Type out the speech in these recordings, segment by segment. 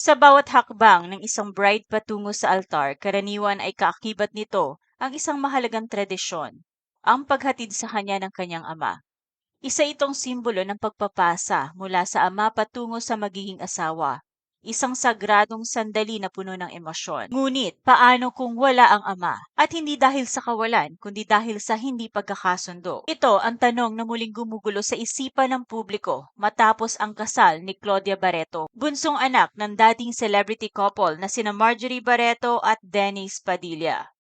Sa bawat hakbang ng isang bride patungo sa altar, karaniwan ay kaakibat nito ang isang mahalagang tradisyon, ang paghatid sa kanya ng kanyang ama. Isa itong simbolo ng pagpapasa mula sa ama patungo sa magiging asawa. Isang sagradong sandali na puno ng emosyon. Ngunit, paano kung wala ang ama? At hindi dahil sa kawalan, kundi dahil sa hindi pagkakasundo. Ito ang tanong na muling gumugulo sa isipan ng publiko matapos ang kasal ni Claudia Barreto, bunsong anak ng dating celebrity couple na sina Marjorie Barreto at Dennis Padilla.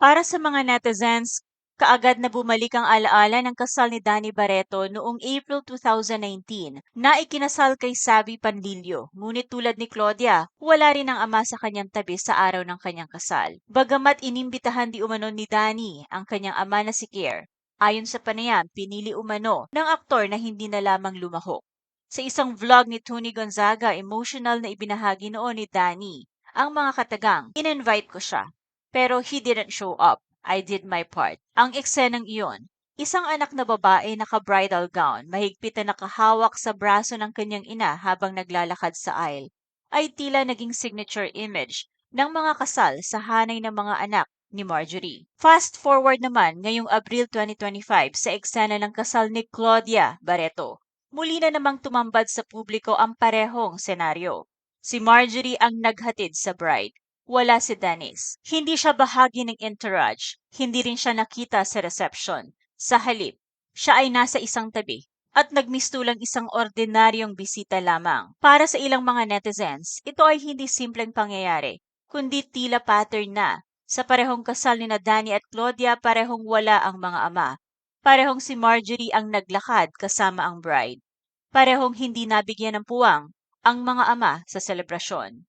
Para sa mga netizens, kaagad na bumalik ang alaala ng kasal ni Danny Barreto noong April 2019 na ikinasal kay Sabi Panlilio. Ngunit tulad ni Claudia, wala rin ang ama sa kanyang tabi sa araw ng kanyang kasal. Bagamat inimbitahan di umano ni Danny ang kanyang ama na si Kier, ayon sa panayam, pinili umano ng aktor na hindi na lamang lumahok. Sa isang vlog ni Tony Gonzaga, emotional na ibinahagi noon ni Danny ang mga katagang, in-invite ko siya pero he didn't show up. I did my part. Ang eksenang iyon, isang anak na babae naka-bridal gown, mahigpit na nakahawak sa braso ng kanyang ina habang naglalakad sa aisle, ay tila naging signature image ng mga kasal sa hanay ng mga anak ni Marjorie. Fast forward naman ngayong Abril 2025 sa eksena ng kasal ni Claudia Barreto. Muli na namang tumambad sa publiko ang parehong senaryo. Si Marjorie ang naghatid sa bride wala si Dennis. Hindi siya bahagi ng entourage. Hindi rin siya nakita sa reception. Sa halip, siya ay nasa isang tabi at nagmistulang isang ordinaryong bisita lamang. Para sa ilang mga netizens, ito ay hindi simpleng pangyayari, kundi tila pattern na. Sa parehong kasal ni na Danny at Claudia, parehong wala ang mga ama. Parehong si Marjorie ang naglakad kasama ang bride. Parehong hindi nabigyan ng puwang ang mga ama sa selebrasyon.